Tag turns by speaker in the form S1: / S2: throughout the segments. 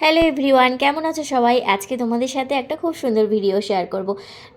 S1: Hello everyone কেমন আছো সবাই? আজকে তোমাদের সাথে একটা খুব সুন্দর ভিডিও শেয়ার করব।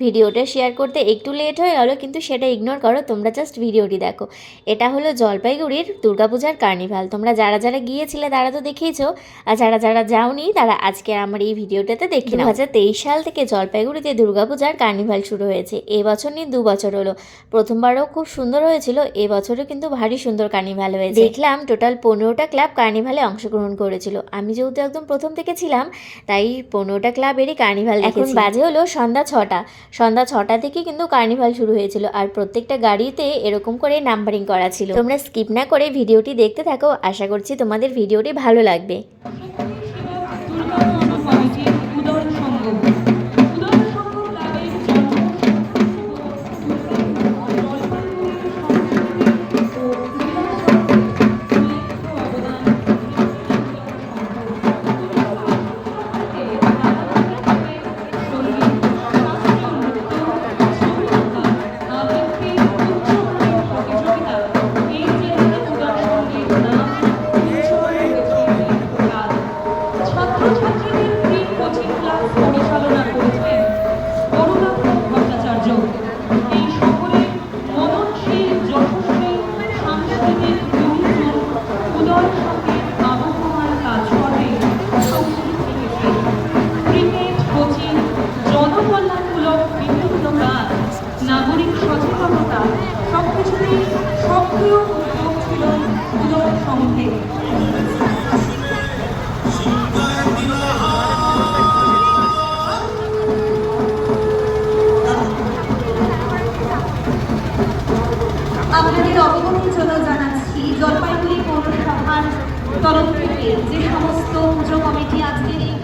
S1: ভিডিওটা শেয়ার করতে একটু লেট হয়ে গেলো কিন্তু সেটা ইগনোর করো তোমরা জাস্ট ভিডিওটি দেখো। এটা হলো জলপাইগুড়ির দুর্গাপূজার কার্নিভাল তোমরা যারা যারা গিয়েছিলে তারা তো দেখেইছো আর যারা যারা যাওনি তারা আজকে আমার এই ভিডিওটাতে দেখে দু হাজার তেইশ সাল থেকে জলপাইগুড়িতে দুর্গাপূজার কার্নিভাল শুরু হয়েছে। এবছর নিয়ে দু বছর হলো। প্রথমবারও খুব সুন্দর হয়েছিল এবছরও কিন্তু ভারী সুন্দর কার্নিভাল হয়েছে। দেখলাম টোটাল পনেরোটা ক্লাব কার্নিভালে অংশগ্রহণ করেছিল। আমি যেহেতু একদম প্রথম থেকে ছিলাম তাই পনেরোটা ক্লাবেরই কার্নিভাল এখন বাজে হলো সন্ধ্যা ছটা। সন্ধ্যা ছটা থেকে কিন্তু কার্নিভাল শুরু হয়েছিল আর প্রত্যেকটা গাড়িতে এরকম করে নাম্বারিং করা ছিল। তোমরা স্কিপ না করে ভিডিওটি দেখতে থাকো আশা করছি তোমাদের ভিডিওটি ভালো লাগবে।
S2: সবকিছুতেই সক্রিয় উদ্যোগ ছিল উদয় সংঘে
S3: আপনাদের অবগতির জন্য জানাচ্ছি, জলপাইগুড়ি পৌরসভার তরফ থেকে যে সমস্ত পুজো কমিটি আজকের এই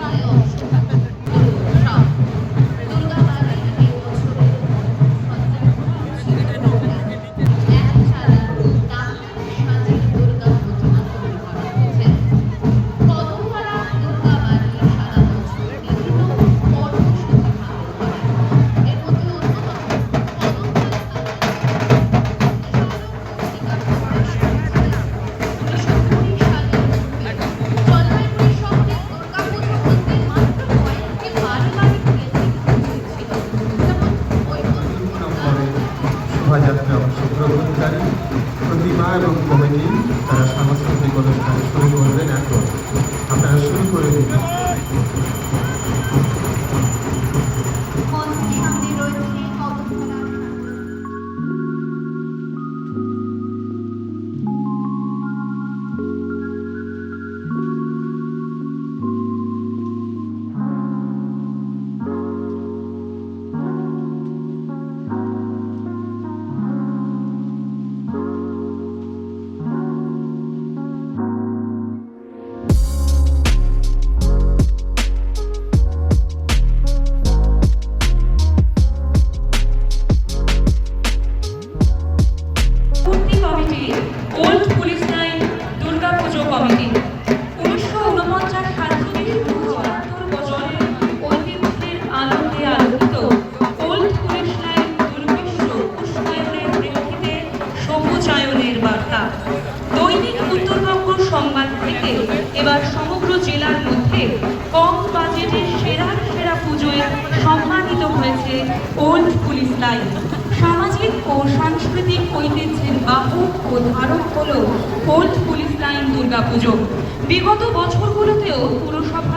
S2: এবার সমগ্র জেলার মধ্যে কম বাজেটে সেরা সেরা পুজোয় সম্মানিত হয়েছে ওল্ড পুলিশ লাইন সামাজিক ও সাংস্কৃতিক ঐতিহ্যের বাহক ও ধারক হল ওল্ড পুলিশ লাইন দুর্গাপুজো। বিগত বছরগুলোতেও পুরসভা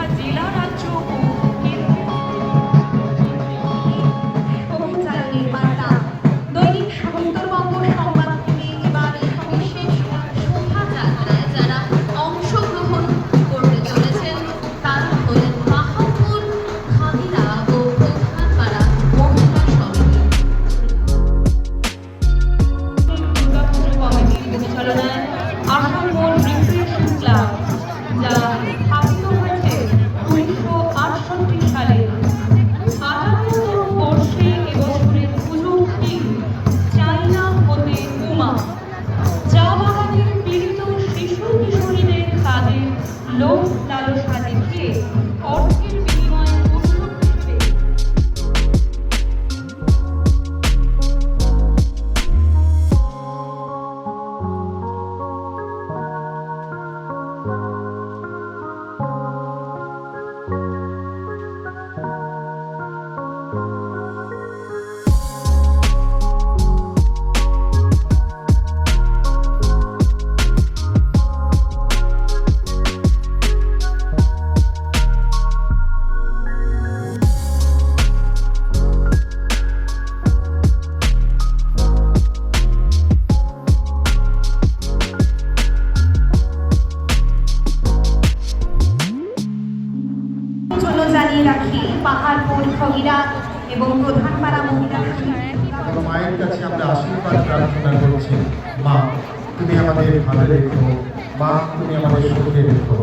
S4: আমাদের রেখো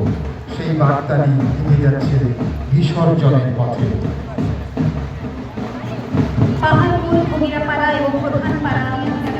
S4: সেই বার্তা নিয়ে এগিয়ে যাচ্ছে বিসর্জনের পথে।
S5: পাহাড়পুর এবং প্রধানপাড়া শ্রীমতী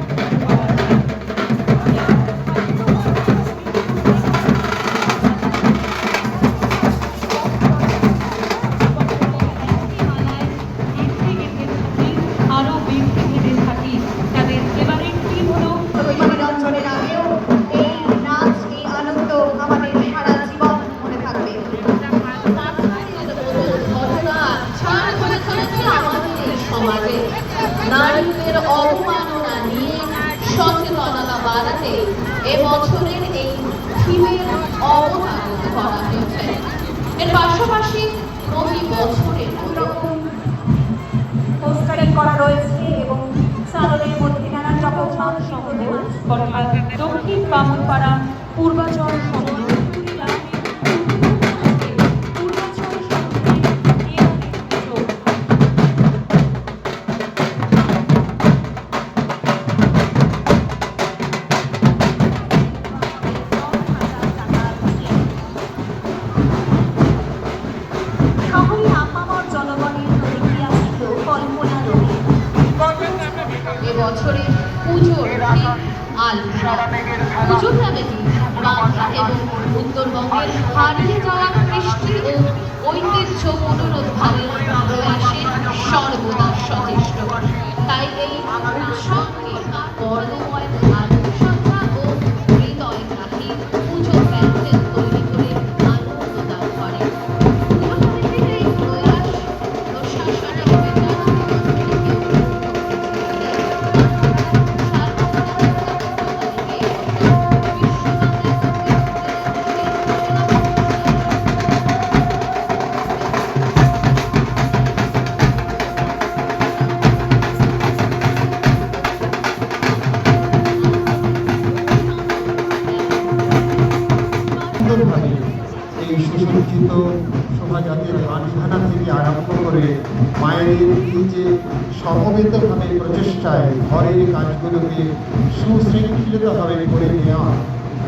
S3: নারীদের অবমাননা নিয়ে সচেতনতা বাড়াতে এবছরের এই থিমের অবদান করা হয়েছে। এর পাশাপাশি প্রতি বছরের
S5: পোস্টারিং করা রয়েছে এবং চালনের মধ্যে নানান রকম দেওয়া
S2: দক্ষিণ বামনপাড়া পূর্বাচল সমিতি
S3: পুজোর পুজো কমিটি বাংলা এবং উত্তরবঙ্গের হারিয়ে যাওয়া কৃষ্টি ও ঐতিহ্য পুনরুদ্ধারের প্রয়াসে সর্বদা সচেষ্ট। তাই এই উৎসবকে বর্ণময়
S4: সুন্দরভাবে এই সুসজ্জিত শোভাযাত্রার গানখানা থেকে আরম্ভ করে মায়ের যে সমবেতভাবে প্রচেষ্টায় ঘরের কাজগুলোকে সুশৃঙ্খলিতভাবে করে নেওয়া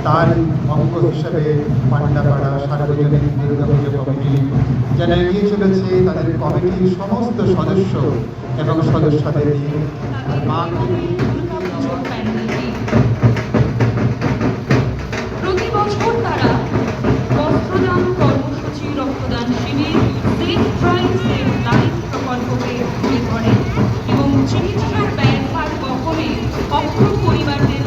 S4: তার অঙ্গ হিসাবে পান্ডাপাড়া সার্বজনীন দুর্গা পুজো কমিটি যারা এগিয়ে চলেছে তাদের কমিটির সমস্ত সদস্য এবং সদস্যদের নিয়ে
S2: ড্রাইভ লাইফ প্রকল্পকে তুলে করে এবং চিকিৎসার ব্যয়ভার বহনে অক্ষম পরিবারদের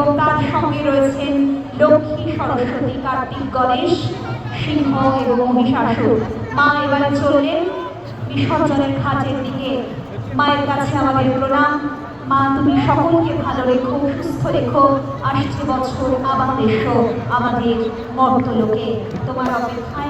S5: এবং তার সঙ্গে রয়েছেন লক্ষ্মী, সরস্বতী, কার্তিক, গণেশ, সিংহ এবং মহিষাসুর। মা এবারে চললেন বিসর্জনের ঘাটের দিকে। মায়ের কাছে আমাদের প্রণাম। মা, তুমি সকলকে ভালো রেখো, সুস্থ রেখো। আসছে বছর এসো আমাদের মর্তলোকে। তোমার অপেক্ষায়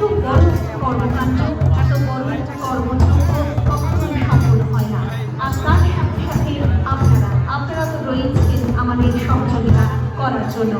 S5: এত বড় কখনোই সম্পূর্ণ হয় না। আর সাথে সাথে আপনারা আপনারা তো রয়েছেন আমাদের সহযোগিতা করার জন্য।